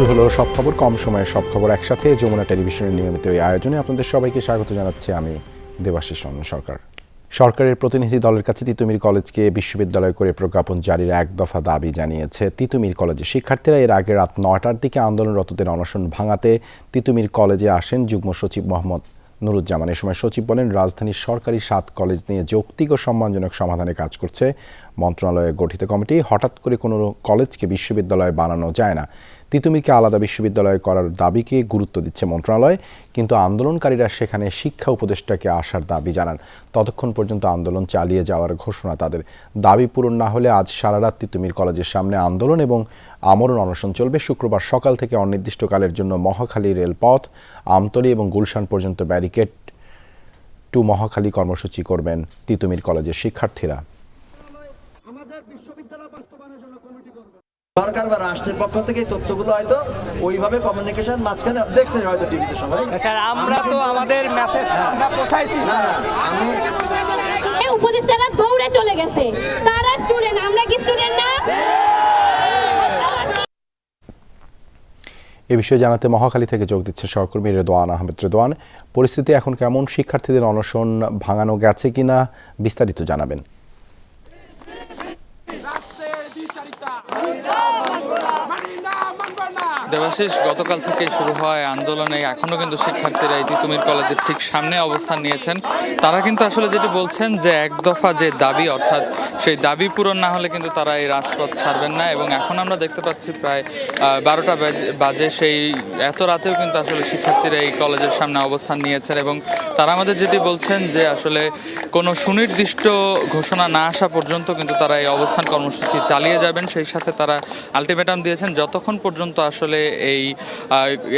শুরু হলো সব খবর, কম সময়ে সব খবর একসাথে যমুনা টেলিভিশনের নিয়মিত এই আয়োজনে আপনাদের সবাইকে স্বাগত জানাচ্ছি আমি দেবাশিস সরকার। সরকারের প্রতিনিধি দলের কাছে তিতুমির কলেজকে বিশ্ববিদ্যালয় করে প্রজ্ঞাপন জারির এক দফা দাবি জানিয়েছে তিতুমির কলেজের শিক্ষার্থীরা। এর আগে রাত নয়টার দিকে আন্দোলনরতদের অনশন ভাঙাতে তিতুমির কলেজে আসেন যুগ্ম সচিব মোহাম্মদ নুরুজ্জামান। এ সময় সচিব বলেন, রাজধানীর সরকারি সাত কলেজ নিয়ে যৌক্তিক ও সম্মানজনক সমাধানে কাজ করছে মন্ত্রণালয়ে গঠিত কমিটি। হঠাৎ করে কোনো কলেজকে বিশ্ববিদ্যালয় বানানো যায় না। তিতুমিরকে আলাদা বিশ্ববিদ্যালয় করার দাবিকে গুরুত্ব দিচ্ছে মন্ত্রণালয়, কিন্তু আন্দোলনকারীরা সেখানে শিক্ষা উপদেষ্টাকে আসার দাবি জানান। ততক্ষণ পর্যন্ত আন্দোলন চালিয়ে যাওয়ার ঘোষণা তাদের। দাবি পূরণ না হলে আজ সারা রাত তিতুমির কলেজের সামনে আন্দোলন এবং আমরণ অনশন চলবে। শুক্রবার সকাল থেকে অনির্দিষ্টকালের জন্য মহাখালী রেলপথ, আমতলী এবং গুলশান পর্যন্ত ব্যারিকেড টু মহাখালী কর্মসূচি করবেন তিতুমির কলেজের শিক্ষার্থীরা। আমাদের বিশ্ববিদ্যালয় বাস্তবায়নের জন্য কমিটি করবে সরকার বা রাষ্ট্রের পক্ষ থেকে এই তথ্যগুলো হয়তো ওইভাবে কমিউনিকেশন মাঝখানে দেখছেন হয়তো টিভিতে সবাই। স্যার আমরা তো আমাদের মেসেজ আমরা পৌঁছাইছি। না না আমি উপদেষ্টারা দৌড়ে চলে গেছে। তারা স্টুডেন্ট আমরা কি স্টুডেন্ট না? এ বিষয়ে জানাতে মহাখালী থেকে যোগ দিচ্ছে সহকর্মী রেদোয়ান আহমেদ। রেদোয়ান পরিস্থিতি এখন কেমন? শিক্ষার্থীদের অনশন ভাঙানো গেছে কিনা বিস্তারিত জানাবেন। দেবাশিস, গতকাল থেকে শুরু হয় আন্দোলনে। এখনও কিন্তু শিক্ষার্থীরা এই তিতুমির কলেজের ঠিক সামনে অবস্থান নিয়েছেন। তারা কিন্তু আসলে যেটি বলছেন যে এক দফা যে দাবি, অর্থাৎ সেই দাবি পূরণ না হলে কিন্তু তারা এই রাজপথ ছাড়বেন না। এবং এখন আমরা দেখতে পাচ্ছি প্রায় বারোটা বাজে সেই এত রাতেও কিন্তু আসলে শিক্ষার্থীরা এই কলেজের সামনে অবস্থান নিয়েছেন। এবং তারা আমাদের যেটি বলছেন যে আসলে কোনো সুনির্দিষ্ট ঘোষণা না আসা পর্যন্ত কিন্তু তারা এই অবস্থান কর্মসূচি চালিয়ে যাবেন। সেই সাথে তারা আলটিমেটাম দিয়েছেন, যতক্ষণ পর্যন্ত আসলে এই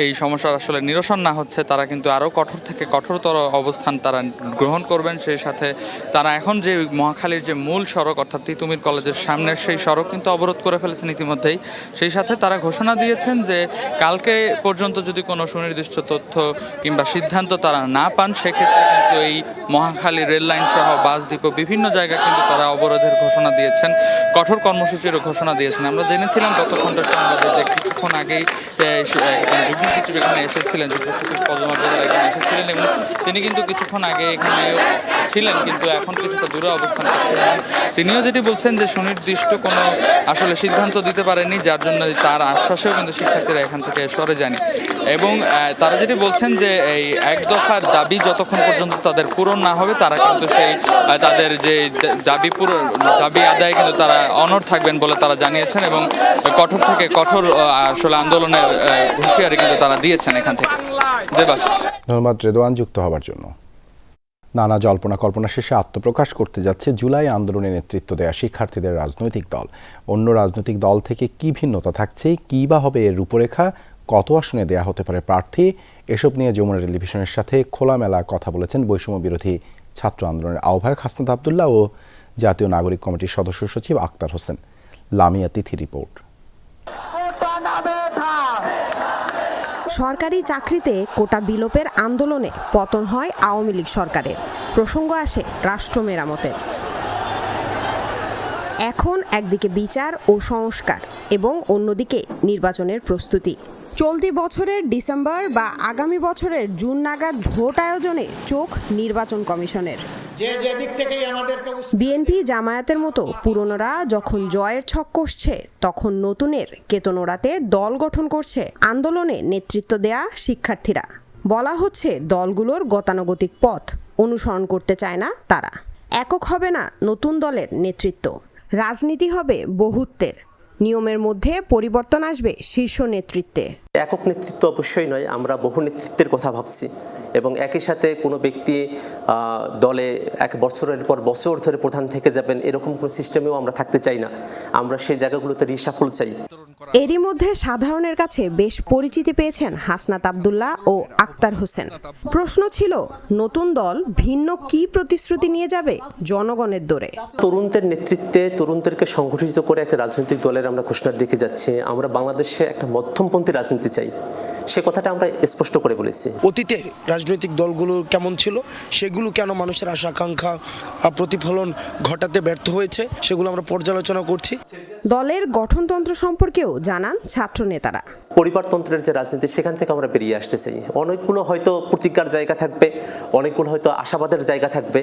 এই সমস্যার আসলে নিরসন না হচ্ছে, তারা কিন্তু আরও কঠোর থেকে কঠোরতর অবস্থান তারা গ্রহণ করবেন। সেই সাথে তারা এখন যে মহাখালীর যে মূল সড়ক, অর্থাৎ তিতুমির কলেজের সামনের সেই সড়ক কিন্তু অবরোধ করে ফেলেছেন ইতিমধ্যেই। সেই সাথে তারা ঘোষণা দিয়েছেন যে কালকে পর্যন্ত যদি কোনো সুনির্দিষ্ট তথ্য কিংবা সিদ্ধান্ত তারা না পান, সেক্ষেত্রে কিন্তু এই মহাখালী রেল লাইন সহ বাস ডিপো বিভিন্ন জায়গায় কিন্তু তারা অবরোধের ঘোষণা দিয়েছেন, কঠোর কর্মসূচিরও ঘোষণা দিয়েছেন। আমরা জেনেছিলাম গত ঘণ্টা সংবাদে যে কিছুক্ষণ আগেই এখানে এসেছিলেন একজন এসেছিলেন এবং তিনি কিন্তু কিছুক্ষণ আগে এখানে ছিলেন, কিন্তু এখন কিছুটা দূরে অবস্থান করছেন। এবং তিনিও যেটি বলছেন যে সুনির্দিষ্ট কোনো আসলে সিদ্ধান্ত দিতে পারেনি, যার জন্য তার আশ্বাসেও কিন্তু শিক্ষার্থীরা এখান থেকে সরে যায়নি। এবং তারা যেটি বলছেন যে এই এক দফার দাবি যতক্ষণ পর্যন্ত তাদের পূরণ না হবে, তারা কিন্তু সেই তাদের যে দাবি পূরণ, দাবি আদায় কিন্তু তারা অনড় থাকবেন বলে তারা জানিয়েছেন এবং কঠোর থেকে কঠোর আসলে আন্দোলনের হুঁশিয়ারি কিন্তু তারা দিয়েছেন এখান থেকে। দেবাশিস। ধন্যবাদ, রেদোয়ান যুক্ত হবার জন্য। নানা জল্পনা কল্পনা শেষে আত্মপ্রকাশ করতে যাচ্ছে জুলাই আন্দোলনে নেতৃত্ব দেয়া শিক্ষার্থীদের রাজনৈতিক দল। অন্য রাজনৈতিক দল থেকে কি ভিন্নতা থাকছে, কী বা হবে এর রূপরেখা, কত আসনে দেয়া হতে পারে প্রার্থী, এসব নিয়ে যমুনা টেলিভিশনের সাথে খোলামেলা কথা বলেছেন বৈষম্য বিরোধী ছাত্র আন্দোলনের আহ্বায়ক হাসনাত আবদুল্লাহ ও জাতীয় নাগরিক কমিটির সদস্য সচিব আক্তার হোসেন। লামিয়া তিথি রিপোর্ট। সরকারি চাকরিতে কোটা বিলোপের আন্দোলনে পতন হয় আওয়ামী লীগ সরকারের। প্রসঙ্গ আসে রাষ্ট্র মেরামতের। এখন একদিকে বিচার ও সংস্কার এবং অন্যদিকে নির্বাচনের প্রস্তুতি। চলতি বছরের ডিসেম্বর বা আগামী বছরের জুন নাগাদ ভোট আয়োজনে চোখ নির্বাচন কমিশনের। বিএনপি জামায়াতের মতো পুরনোরা যখন জয়ের ছক কষছে তখন নতুনের কেতনোড়াতে দল গঠন করছে আন্দোলনে নেতৃত্ব দেয়া শিক্ষার্থীরা। বলা হচ্ছে দলগুলোর গতানুগতিক পথ অনুসরণ করতে চায় না তারা। একক হবে না নতুন দলের নেতৃত্ব। রাজনীতি হবে বহুত্বের। নিয়মের মধ্যে পরিবর্তন আসবে শীর্ষ নেতৃত্বে। একক নেতৃত্ব অবশ্যই নয় আমরা বহু নেতৃত্বের কথা ভাবছি। এবং একই সাথে কোনো ব্যক্তি দলে এক বছরের পর বছর ধরে প্রধান থেকে যাবেন, এরকম কোনো সিস্টেমেও আমরা থাকতে চাই না। আমরা সেই জায়গাগুলোতে রিসাফল চাই। এরই মধ্যে সাধারণের কাছে বেশ পরিচিতি পেয়েছেন হাসনাত আবদুল্লাহ ও আক্তার হোসেন। প্রশ্ন ছিল নতুন দল ভিন্ন কি প্রতিশ্রুতি নিয়ে যাবে জনগণের দোরে? তরুণদের নেতৃত্বে তরুণদেরকে সংগঠিত করে একটা রাজনৈতিক দলের আমরা ঘোষণার দিকে যাচ্ছি। আমরা বাংলাদেশে একটা মধ্যমপন্থী রাজনীতি চাই। সে কথাটা আমরা স্পষ্ট করে বলেছি। অতীতে রাজনৈতিক দলগুলো কেমন ছিল? সেগুলো কেন মানুষের আশা আকাঙ্ক্ষা প্রতিফলন ঘটাতে ব্যর্থ হয়েছে? সেগুলো আমরা পর্যালোচনা করছি। দলের গঠনতন্ত্র সম্পর্কেও বলেও জানান ছাত্রনেতারা। পরিবারতন্ত্রের যে রাজনীতি সেখান থেকে আমরা বেরিয়ে আসতে চাই অনেকগুলো হয়তো প্রতিজ্ঞার জায়গা থাকবে অনেকগুলো হয়তো আশাবাদের জায়গা থাকবে।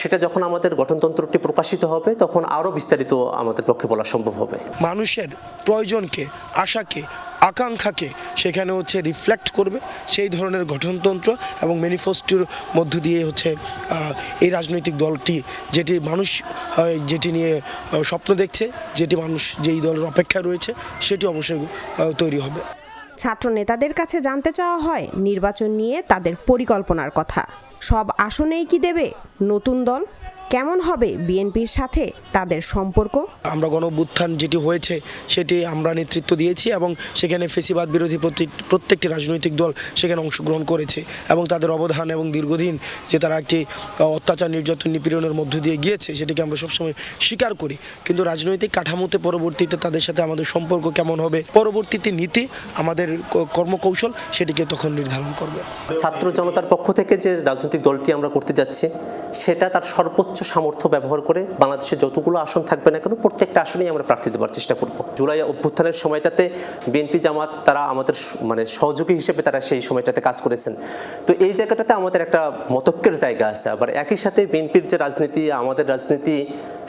সেটা যখন আমাদের গঠনতন্ত্রটি প্রকাশিত হবে তখন আরও বিস্তারিত আমাদের পক্ষে বলা সম্ভব হবে। মানুষের প্রয়োজনকে আশাকে আকাঙ্ক্ষাকে সেখানে হচ্ছে রিফ্লেক্ট করবে। সেই ধরনের গঠনতন্ত্র এবং ম্যানিফেস্টোর মধ্য দিয়ে হচ্ছে এই রাজনৈতিক দলটি যেটি মানুষ যেটি নিয়ে স্বপ্ন দেখছে, যেটি মানুষ, যেই দলের অপেক্ষায় রয়েছে, সেটি অবশ্যই তৈরি হবে। ছাত্র নেতাদের কাছে জানতে চাওয়া হয়, নির্বাচন নিয়ে তাদের পরিকল্পনার কথা। সব আসনেই কি দেবে নতুন দল? কেমন হবে বিএনপির সাথে তাদের সম্পর্ক? আমরা গণঅভ্যুত্থান যেটি হয়েছে সেটি আমরা নেতৃত্ব দিয়েছি এবং সেখানে ফেসিবাদ বিরোধী প্রতি- প্রত্যেকটি রাজনৈতিক দল সেখানে অংশগ্রহণ করেছে এবং তাদের অবদান এবং দীর্ঘদিন যে তারা একটি অত্যাচার নির্যাতন নিপীড়নের মধ্য দিয়ে গিয়েছে সেটিকে আমরা সবসময় স্বীকার করি। কিন্তু রাজনৈতিক কাঠামোতে পরবর্তীতে তাদের সাথে আমাদের সম্পর্ক কেমন হবে পরবর্তীতে নীতি আমাদের কর্মকৌশল সেটিকে তখন নির্ধারণ করবে। ছাত্র জনতার পক্ষ থেকে যে রাজনৈতিক দলটি আমরা করতে যাচ্ছি সেটা তার সর্বোচ্চ সামর্থ্য ব্যবহার করে বাংলাদেশে যতগুলো আসন থাকবে না কেন, প্রত্যেকটা আসনেই আমরা প্রার্থী দেওয়ার চেষ্টা করব। জুলাই অভ্যুত্থানের সময়টাতে বিএনপি জামাত তারা আমাদের মানে সহযোগী হিসেবে তারা সেই সময়টাতে কাজ করেছেন। তো এই জায়গাটাতে আমাদের একটা মতক্যের জায়গা আছে। আবার একই সাথে বিএনপির যে রাজনীতি, আমাদের রাজনীতি,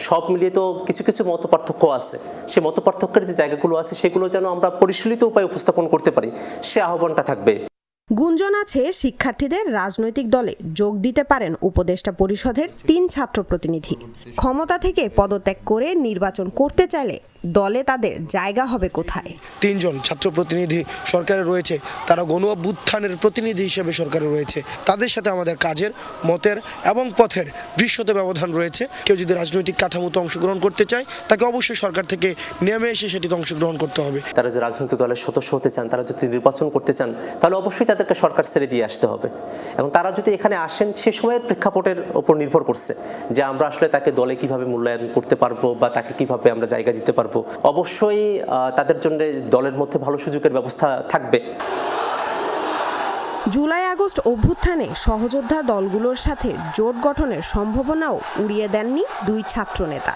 সব মিলিয়ে তো কিছু কিছু মত পার্থক্য আছে। সে মত পার্থক্যের যে জায়গাগুলো আছে, সেগুলো যেন আমরা পরিশীলিত উপায়ে উপস্থাপন করতে পারি, সে আহ্বানটা থাকবে। গুঞ্জন আছে শিক্ষার্থীদের রাজনৈতিক দলে যোগ দিতে পারেন উপদেষ্টা পরিষদের তিন ছাত্র প্রতিনিধি। ক্ষমতা থেকে পদত্যাগ করে নির্বাচন করতে চাইলে দলে তাদের জায়গা হবে কোথায়? তিনজন ছাত্র প্রতিনিধি সরকারে রয়েছে। তারা গণ অভ্যুত্থানের প্রতিনিধি হিসেবে সরকারে রয়েছে। তাদের সাথে আমাদের কাজের মতের এবং পথের দৃশ্যত ব্যবধান রয়েছে। কেউ যদি রাজনৈতিক কাঠামোতে অংশগ্রহণ করতে চায় তাকে অবশ্যই সরকার থেকে নেমে এসে সেটিতে অংশগ্রহণ করতে হবে। তারা যে রাজনৈতিক দলের সদস্য হতে চান তারা যদি নির্বাচন করতে চান তাহলে অবশ্যই তাদেরকে সরকার ছেড়ে দিয়ে আসতে হবে। এবং তারা যদি এখানে আসেন সে সময়ের প্রেক্ষাপটের উপর নির্ভর করছে যে আমরা আসলে তাকে দলে কীভাবে মূল্যায়ন করতে পারব বা তাকে কীভাবে আমরা জায়গা দিতে পারব। অবশ্যই আহ, তাদের জন্য দলের মধ্যে ভালো সুযোগের ব্যবস্থা থাকবে। জুলাই আগস্ট অভ্যুত্থানে সহযোদ্ধা দলগুলোর সাথে জোট গঠনের সম্ভাবনাও উড়িয়ে দেননি দুই ছাত্র নেতা।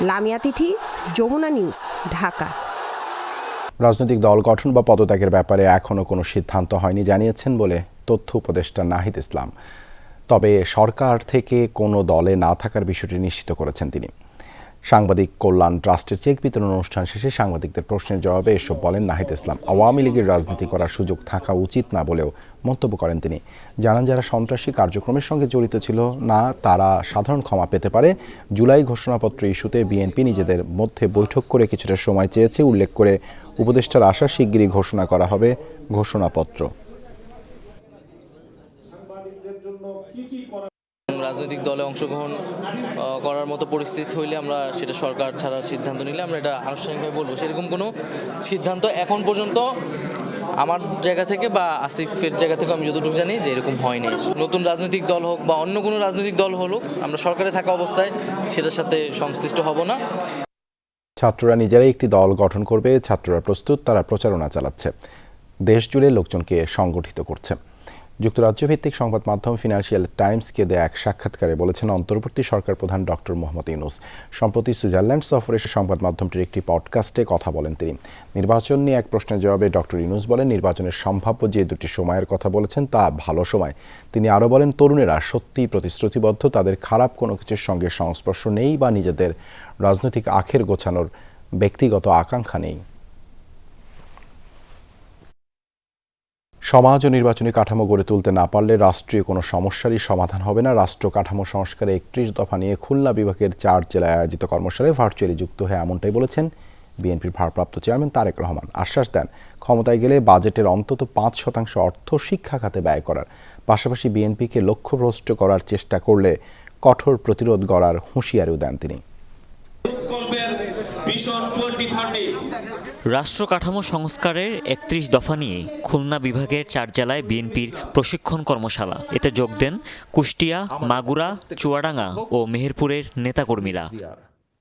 লামিয়া তিথি যমুনা নিউজ ঢাকা। রাজনৈতিক দল গঠন বা পদত্যাগের ব্যাপারে এখনও কোনো সিদ্ধান্ত হয়নি জানিয়েছেন বলে তথ্য উপদেষ্টা নাহিদ ইসলাম। তবে সরকার থেকে কোনো দলে না থাকার বিষয়টি নিশ্চিত করেছেন তিনি। সাংবাদিক কল্যাণ ট্রাস্টের চেক বিতরণ অনুষ্ঠান শেষে সাংবাদিকদের প্রশ্নের জবাবে এসব বলেন নাহিদ ইসলাম। আওয়ামী লীগের রাজনীতি করার সুযোগ থাকা উচিত না বলেও মন্তব্য করেন তিনি। জানান যারা সন্ত্রাসী কার্যক্রমের সঙ্গে জড়িত ছিল না, তারা সাধারণ ক্ষমা পেতে পারে। জুলাই ঘোষণাপত্র ইস্যুতে বিএনপি নিজেদের মধ্যে বৈঠক করে কিছুটা সময় চেয়েছে, উল্লেখ করে উপদেষ্টার আশা শিগগিরই ঘোষণা করা হবে ঘোষণাপত্র। রাজনৈতিক দলে অংশগ্রহণ করার মতো পরিস্থিতি হইলে আমরা সেটা সরকার ছাড়ার সিদ্ধান্ত নিলে আমরা এটা আনুষ্ঠানিকভাবে বলব। সেরকম কোনো সিদ্ধান্ত এখন পর্যন্ত আমার জায়গা থেকে বা আসিফের জায়গা থেকে আমি যতটুকু জানি যে এরকম হয়নি নতুন রাজনৈতিক দল হোক বা অন্য কোনো রাজনৈতিক দল হলো আমরা সরকারে থাকা অবস্থায় সেটার সাথে সংশ্লিষ্ট হব না। ছাত্ররা নিজেরাই একটি দল গঠন করবে, ছাত্ররা প্রস্তুত, তারা প্রচারণা চালাচ্ছে। দেশ জুড়ে লোকজনকে সংগঠিত করছে। যুক্তরাজ্য ভিত্তিক সংবাদ মাধ্যম ফিনান্সিয়াল টাইমসকে দেয়া এক সাক্ষাৎকারে বলেছেন অন্তর্বর্তী সরকার প্রধান ডক্টর মোহাম্মদ ইউনুস। সম্প্রতি সুইজারল্যান্ড সফরে সংবাদ মাধ্যমটির একটি পডকাস্টে কথা বলেন তিনি। নির্বাচন নিয়ে এক প্রশ্নের জবাবে ডক্টর ইউনুস বলেন, নির্বাচনের সম্ভাব্য যে দুটি সময়ের কথা বলেছেন তা ভালো সময়। তিনি আরও বলেন, তরুণেরা সত্যিই প্রতিশ্রুতিবদ্ধ, তাদের খারাপ কোনো কিছুর সঙ্গে সংস্পর্শ নেই বা নিজেদের রাজনৈতিক আখের গোছানোর ব্যক্তিগত আকাঙ্ক্ষা নেই। সমাজ ও নির্বাচনী কাঠামো গড়ে তুলতে না পারলে রাষ্ট্রীয় কোনো সমস্যারই সমাধান হবে না। রাষ্ট্র কাঠামো সংস্কারে একত্রিশ দফা নিয়ে খুলনা বিভাগের চার জেলায় আয়োজিত কর্মশালায় ভার্চুয়ালি যুক্ত হয়ে এমনটাই বলেছেন বিএনপির ভারপ্রাপ্ত চেয়ারম্যান তারেক রহমান। আশ্বাস দেন, ক্ষমতায় গেলে বাজেটের অন্তত পাঁচ শতাংশ অর্থ শিক্ষা খাতে ব্যয় করার। পাশাপাশি বিএনপিকে লক্ষ্যভ্রষ্ট করার চেষ্টা করলে কঠোর প্রতিরোধ গড়ার হুঁশিয়ারিও দেন তিনি। রাষ্ট্র কাঠামো সংস্কারের একত্রিশ দফা নিয়ে খুলনা বিভাগের চার জেলায় বিএনপির প্রশিক্ষণ কর্মশালা। এতে যোগ দেন কুষ্টিয়া, মাগুরা, চুয়াডাঙ্গা ও মেহেরপুরের নেতাকর্মীরা।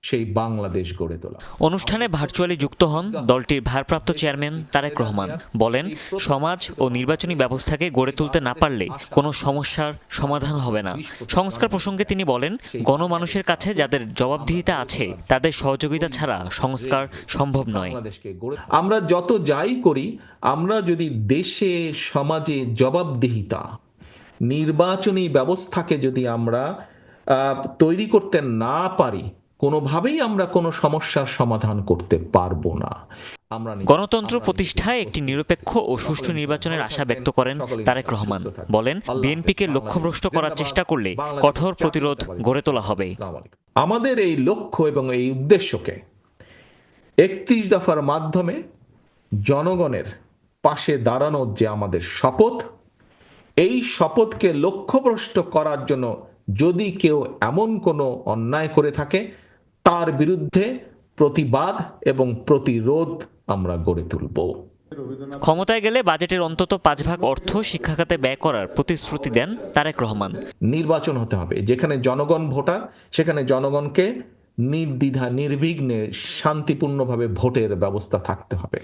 সেই বাংলাদেশ গড়ে তোলা। অনুষ্ঠানে ভার্চুয়ালি যুক্ত হন দলটির ভারপ্রাপ্ত চেয়ারম্যান তারেক রহমান। বলেন সমাজ ও নির্বাচনী ব্যবস্থাকে গড়ে তুলতে না পারলে কোনো সমস্যার সমাধান হবে না। সংস্কার প্রসঙ্গে তিনি বলেন গণমানুষের কাছে যাদের জবাবদিহিতা আছে তাদের সহযোগিতা ছাড়া সংস্কার সম্ভব নয়। আমরা যত যাই করি আমরা যদি দেশে সমাজে জবাবদিহিতা নির্বাচনী ব্যবস্থাকে যদি আমরা তৈরি করতে না পারি কোনোভাবেই আমরা কোনো সমস্যার সমাধান করতে পারব না। গণতন্ত্র প্রতিষ্ঠায় একটি নিরপেক্ষ ও সুষ্ঠু নির্বাচনের আশা ব্যক্ত করেন তারেক রহমান। বলেন বিএনপিকে লক্ষ্যভ্রষ্ট করার চেষ্টা করলে কঠোর প্রতিরোধ গড়ে তোলা হবে। আমাদের এই লক্ষ্য এবং এই উদ্দেশ্যকে একত্রিশ দফার মাধ্যমে জনগণের পাশে দাঁড়ানোর যে আমাদের শপথ এই শপথকে লক্ষ্যভ্রষ্ট করার জন্য যদি কেউ এমন কোনো অন্যায় করে থাকে তার বিরুদ্ধে প্রতিবাদ এবং প্রতিরোধ আমরা গড়ে তুলব। ক্ষমতায় গেলে বাজেটের অন্তত পাঁচ ভাগ অর্থ শিক্ষা খাতে ব্যয় করার প্রতিশ্রুতি দেন তারেক রহমান। নির্বাচন হতে হবে যেখানে জনগণ ভোটার সেখানে জনগণকে নির্দ্বিধা নির্বিঘ্নে শান্তিপূর্ণভাবে ভোটের ব্যবস্থা থাকতে হবে।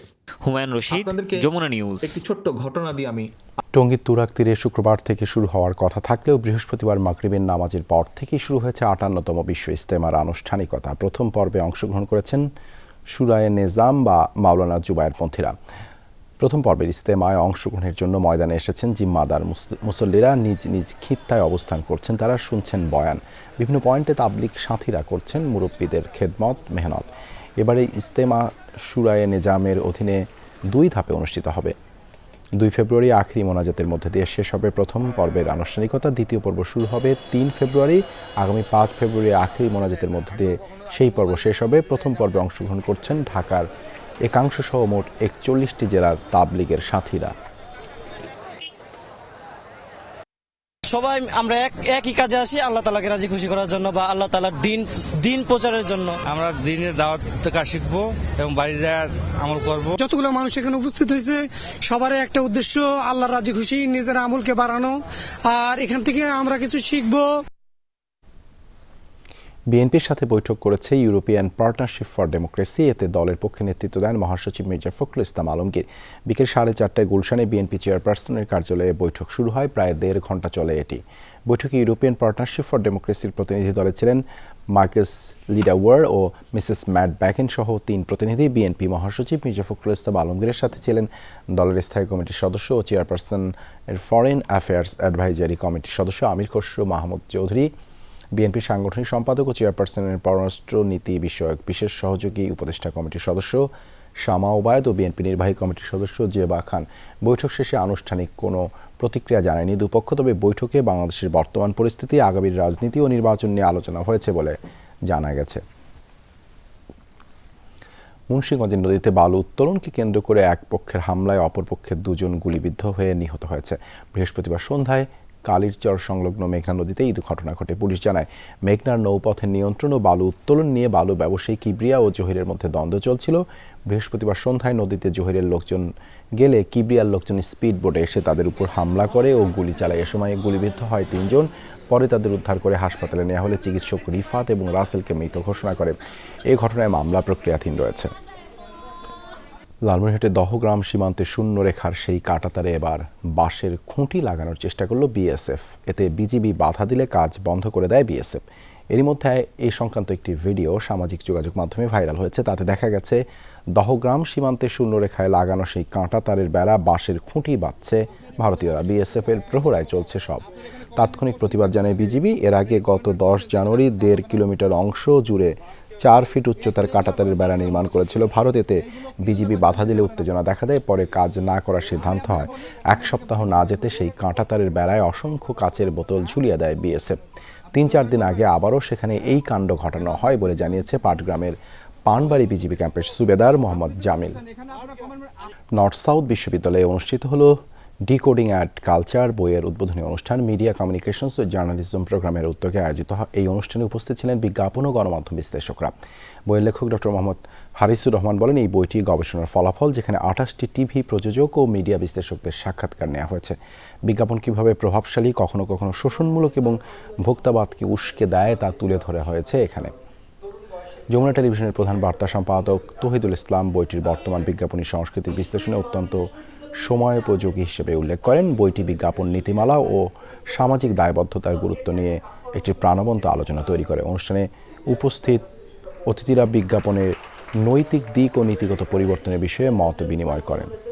হুমায়ুন রশিদ আপনাদেরকে যমুনা নিউজ। একটি ছোট্ট ঘটনা দিয়ে আমি টঙ্গীর তুরাক তীরে শুক্রবার থেকে শুরু হওয়ার কথা থাকলেও বৃহস্পতিবার মাগরিবের নামাজের পর থেকেই শুরু হয়েছে আটান্নতম বিশ্ব ইস্তেমার আনুষ্ঠানিকতা। প্রথম পর্বে অংশগ্রহণ করেছেন সুরায়ে নেজাম বা মাওলানা জুবায়ের পন্থীরা। প্রথম পর্বের ইস্তেমায় অংশগ্রহণের জন্য ময়দানে এসেছেন জিম্মাদার মুস- মুসল্লিরা নিজ নিজ খিত্তায় অবস্থান করছেন, তারা শুনছেন বয়ান। বিভিন্ন পয়েন্টে তাবলিক সাথীরা করছেন মুরব্বীদের খেদমত, মেহনত। এবারে ইস্তেমা সুরায়ে নেজামের অধীনে দুই ধাপে অনুষ্ঠিত হবে। দুই ফেব্রুয়ারি আখরি মোনাজাতের মধ্যে দিয়ে শেষ হবে প্রথম পর্বের আনুষ্ঠানিকতা। দ্বিতীয় পর্ব শুরু হবে তিন ফেব্রুয়ারি। আগামী পাঁচ ফেব্রুয়ারি আখরি মোনাজাতের মধ্যে দিয়ে সেই পর্ব শেষ হবে। প্রথম পর্বে অংশগ্রহণ করছেন ঢাকার একাংশ সহ মোট একচল্লিশটি জেলার তাবলিগের সাথীরা। সবাই আমরা এক একই কাজে আসি আল্লাহ তালাকে রাজি খুশি করার জন্য বা আল্লাহ তালার দিন দিন প্রচারের জন্য। আমরা দিনের দাওয়াত কাজ শিখব এবং বাড়ি যায় আমল করব। যতগুলো মানুষ এখানে উপস্থিত হয়েছে সবারই একটা উদ্দেশ্য আল্লাহর রাজি খুশি নিজের আমলকে বাড়ানো। আর এখান থেকে আমরা কিছু শিখব। বিএনপির সাথে বৈঠক করেছে ইউরোপিয়ান পার্টনারশিপ ফর ডেমোক্রেসি। এতে দলের পক্ষে নেতৃত্ব দেন মহাসচিব মির্জা ফখরুল ইসলাম আলমগীর। বিকেল সাড়ে চারটায় গুলশানে বিএনপি চেয়ারপারসনের কার্যালয়ে বৈঠক শুরু হয়, প্রায় দেড় ঘণ্টা চলে এটি। বৈঠকে ইউরোপিয়ান পার্টনারশিপ ফর ডেমোক্রেসির প্রতিনিধি দলে ছিলেন মার্কেস লিডাওয়ার ও মিসেস ম্যাট ব্যাকেন সহ তিন প্রতিনিধি। বিএনপি মহাসচিব মির্জা ফখরুল ইসলাম আলমগীরের সাথে ছিলেন দলের স্থায়ী কমিটির সদস্য ও চেয়ারপারসন এর ফরেন অ্যাফেয়ার্স অ্যাডভাইজারি কমিটির সদস্য আমির খসরু, মাহমুদ চৌধুরী। বিএনপি সাংগঠনিক সম্পাদক ও চেয়ারপারসনের পররাষ্ট্র নীতি বিষয়ক বিশেষ সহযোগী উপদেষ্টা কমিটির সদস্য শামা ওবায়দ ও বিএনপি নির্বাহী কমিটির সদস্য জেবা খান। বৈঠক শেষে আনুষ্ঠানিক কোনো প্রতিক্রিয়া জানায়নি দুপক্ষ, তবে বৈঠকে বাংলাদেশের বর্তমান পরিস্থিতি, আগামীর রাজনীতি ও নির্বাচন নিয়ে আলোচনা হয়েছে বলে জানা গেছে। মুন্সিগঞ্জের নদীতে বালু উত্তোলনকে কেন্দ্র করে এক পক্ষের হামলায় অপর পক্ষের দুজন গুলিবিদ্ধ হয়ে নিহত হয়েছে। বৃহস্পতিবার সন্ধ্যায় কালিরচর সংলগ্ন মেঘনা নদীতে এই ঘটনা ঘটে। পুলিশ জানায়, মেঘনার নৌপথের নিয়ন্ত্রণ ও বালু উত্তোলন নিয়ে বালু ব্যবসায়ী কিবরিয়া ও জহিরের মধ্যে দ্বন্দ্ব চলছিল। বৃহস্পতিবার সন্ধ্যায় নদীতে জহিরের লোকজন গেলে কিবরিয়ার লোকজন স্পিড বোটে এসে তাদের উপর হামলা করে ও গুলি চালায়। এ সময় গুলিবিদ্ধ হয় তিনজন, পরে তাদের উদ্ধার করে হাসপাতালে নেওয়া হলে চিকিৎসক রিফাত এবং রাসেলকে মৃত ঘোষণা করে। এই ঘটনায় মামলা প্রক্রিয়াধীন রয়েছে। লালমনিরহাটের দহগ্রাম সীমান্তে শূন্য রেখার সেই কাটাতারে এবার বাঁশের খুঁটি লাগানোর চেষ্টা করল বিএসএফ। এতে বিজিবি বাধা দিলে কাজ বন্ধ করে দেয় বিএসএফ। এরই মধ্যে এই সংক্রান্ত একটি ভিডিও সামাজিক যোগাযোগ মাধ্যমে ভাইরাল হয়েছে। তাতে দেখা গেছে দহগ্রাম সীমান্তে শূন্যরেখায় লাগানো সেই কাঁটা তারের বেড়া বাঁশের খুঁটি বাঁধছে ভারতীয়রা। বিএসএফ এর প্রহরায় চলছে সব। তাৎক্ষণিক প্রতিবাদ জানায় বিজিবি। এর আগে গত দশ জানুয়ারি দেড় কিলোমিটার অংশ জুড়ে চার ফিট উচ্চতার কাঁটাতারের বেড়া নির্মাণ করেছিল ভারত। এতে বিজিবি বাধা দিলে উত্তেজনা দেখা দেয়, পরে কাজ না করার সিদ্ধান্ত হয়। এক সপ্তাহ না যেতে সেই কাঁটাতারের বেড়ায় অসংখ্য কাচের বোতল ঝুলিয়ে দেয় বিএসএফ। তিন চার দিন আগে আবারও সেখানে এই কাণ্ড ঘটানো হয় বলে জানিয়েছে পাটগ্রামের পানবাড়ি বিজিবি ক্যাম্পের সুবেদার মোহাম্মদ জামিল। নর্থ সাউথ বিশ্ববিদ্যালয়ে অনুষ্ঠিত হলো ডিকোডিং অ্যাট কালচার বইয়ের উদ্বোধনী অনুষ্ঠান মিডিয়া কমিউনিকেশনস ও জার্নালিজম প্রোগ্রামের উদ্যোগে আয়োজিত এই অনুষ্ঠানে উপস্থিত ছিলেন বিজ্ঞাপন ও গণমাধ্যম বিশ্লেষকরা। বইয়ের লেখক ডক্টর মোহাম্মদ হারিসুর রহমান বলেন, এই বইটি গবেষণার ফলাফল, যেখানে আঠাশটি টিভি প্রযোজক ও মিডিয়া বিশ্লেষকদের সাক্ষাৎকার নেওয়া হয়েছে। বিজ্ঞাপন কীভাবে প্রভাবশালী, কখনো কখনো শোষণমূলক এবং ভোক্তাবাদকে উস্কে দেয়, তা তুলে ধরা হয়েছে এখানে। যমুনা টেলিভিশনের প্রধান বার্তা সম্পাদক তহিদুল ইসলাম বইটির বর্তমান বিজ্ঞাপনী সংস্কৃতির বিশ্লেষণে অত্যন্ত সময়োপযোগী হিসেবে উল্লেখ করেন। বইটি বিজ্ঞাপন নীতিমালা ও সামাজিক দায়বদ্ধতার গুরুত্ব নিয়ে একটি প্রাণবন্ত আলোচনা তৈরি করে। অনুষ্ঠানে উপস্থিত অতিথিরা বিজ্ঞাপনের নৈতিক দিক ও নীতিগত পরিবর্তনের বিষয়ে মত বিনিময় করেন।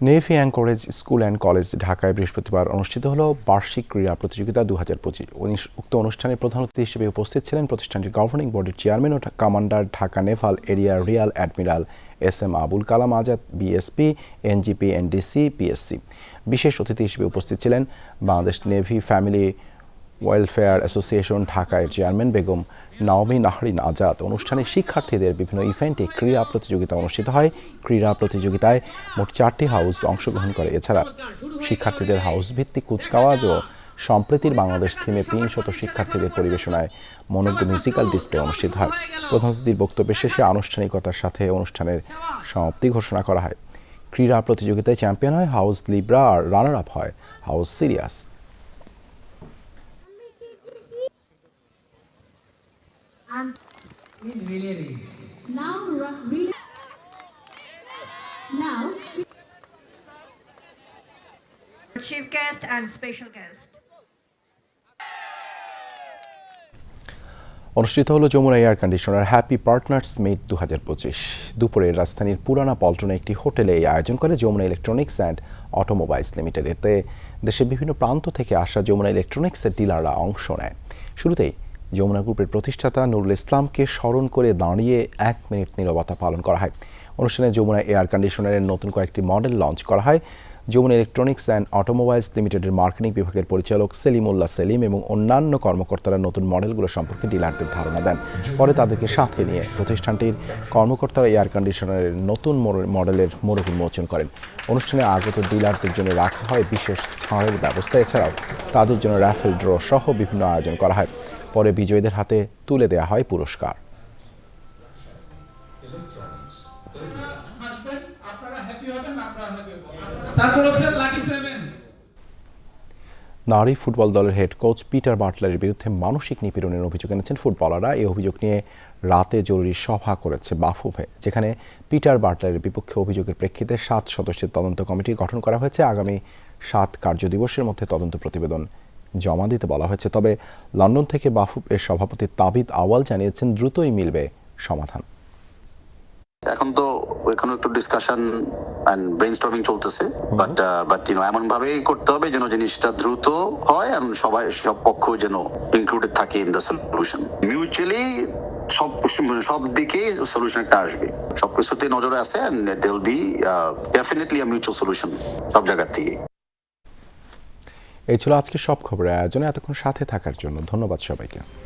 Navy Anchorage School and College ঢাকায় বৃহস্পতিবার অনুষ্ঠিত হলো বার্ষিক ক্রীড়া প্রতিযোগিতা দু হাজার পঁচিশ। উক্ত অনুষ্ঠানে প্রধান অতিথি হিসেবে উপস্থিত ছিলেন প্রতিষ্ঠানটির গভর্নিং বডির চেয়ারম্যান ও commander Dhaka naval area rear admiral S M Abul Kalam Azad BSP NGP NDC PSC বিশেষ অতিথি হিসেবে উপস্থিত ছিলেন Bangladesh Navy Family Welfare Association ঢাকার চেয়ারম্যান বেগম নাওমি নাহরিন আজাদ অনুষ্ঠানে শিক্ষার্থীদের বিভিন্ন ইভেন্টে ক্রীড়া প্রতিযোগিতা অনুষ্ঠিত হয়। ক্রীড়া প্রতিযোগিতায় মোট চারটি হাউস অংশগ্রহণ করে। এছাড়া শিক্ষার্থীদের হাউস ভিত্তিক কুচকাওয়াজ ও সম্প্রীতির বাংলাদেশ থিমে তিন শত শিক্ষার্থীদের পরিবেশনায় মনোজ্ঞ মিউজিক্যাল ডিসপ্লে অনুষ্ঠিত হয়। প্রধান অতিথির বক্তব্যের শেষে আনুষ্ঠানিকতার সাথে অনুষ্ঠানের সমাপ্তি ঘোষণা করা হয়। ক্রীড়া প্রতিযোগিতায় চ্যাম্পিয়ন হয় হাউস লিব্রা আর রানার আপ হয় house Sirius. Now, really. Now. Chief guest and special guest. অনুষ্ঠিত হলো Jamuna air conditioner happy partners meet দু হাজার পঁচিশ দুপুরে রাজধানীর পুরানা পল্টনে একটি হোটেলে এই আয়োজন করে Jamuna Electronics and Automobiles Limited এতে দেশের বিভিন্ন প্রান্ত থেকে আসা যমুনা ইলেকট্রনিক্সের ডিলাররা অংশ নেয় শুরুতেই যমুনা গ্রুপের প্রতিষ্ঠাতা নুরুল ইসলামকে স্মরণ করে দাঁড়িয়ে এক মিনিট নীরবতা পালন করা হয়। অনুষ্ঠানে যমুনা এয়ার কন্ডিশনারের নতুন কয়েকটি মডেল লঞ্চ করা হয়। যমুনা ইলেকট্রনিক্স অ্যান্ড অটোমোবাইলস লিমিটেডের মার্কেটিং বিভাগের পরিচালক সেলিমুল্লাহ সেলিম এবং অন্যান্য কর্মকর্তারা নতুন মডেলগুলো সম্পর্কে ডিলারদের ধারণা দেন। পরে তাদেরকে সাথে নিয়ে প্রতিষ্ঠানটির কর্মকর্তারা এয়ার কন্ডিশনারের নতুন মোড়- মডেলের মোড়ক উন্মোচন করেন। অনুষ্ঠানে আগত ডিলারদের জন্য রাখা হয় বিশেষ ছাড়ের ব্যবস্থা। এছাড়াও তাদের জন্য র্যাফেল ড্র সহ বিভিন্ন আয়োজন করা হয়। পরে বিজয়ীদের হাতে তুলে দেয়া হয় পুরস্কার। নারী ফুটবল দলের হেড কোচ পিটার বাটলারের বিরুদ্ধে মানসিক নিপীড়নের অভিযোগ এনেছেন ফুটবলাররা। এই অভিযোগ নিয়ে রাতে জরুরি সভা করেছে বাফুফে, যেখানে পিটার বাটলারের বিপক্ষে অভিযোগের প্রেক্ষিতে সাত সদস্যের তদন্ত কমিটি গঠন করা হয়েছে। আগামী সাত কার্যদিবসের মধ্যে তদন্ত প্রতিবেদন জমা দিতে বলা হয়েছে। তবে লন্ডন থেকে বাফুফ এর সভাপতি তাবিদ আওয়াল জানিয়েছেন দ্রুতই মিলবে সমাধান। এখন তো এখনও একটু ডিসকাশন এন্ড ব্রেনস্টর্মিং চলতেছে। বাট বাট ইউনো এমন ভাবেই করতে হবে যেন জিনিসটা দ্রুত হয় এবং সবাই সব পক্ষ যেন ইনক্লুডেড থাকে ইন দ্য সলিউশন মিউচুয়ালি সব মানে সব দিকেই সলিউশন একটা আসবে। সবকিছুতে নজরে আছে and there'll be definitely a mutual solution সব জায়গা থেকে এই ছিল আজকে সব খবরের আয়োজনে। এতক্ষণ সাথে থাকার জন্য ধন্যবাদ সবাইকে।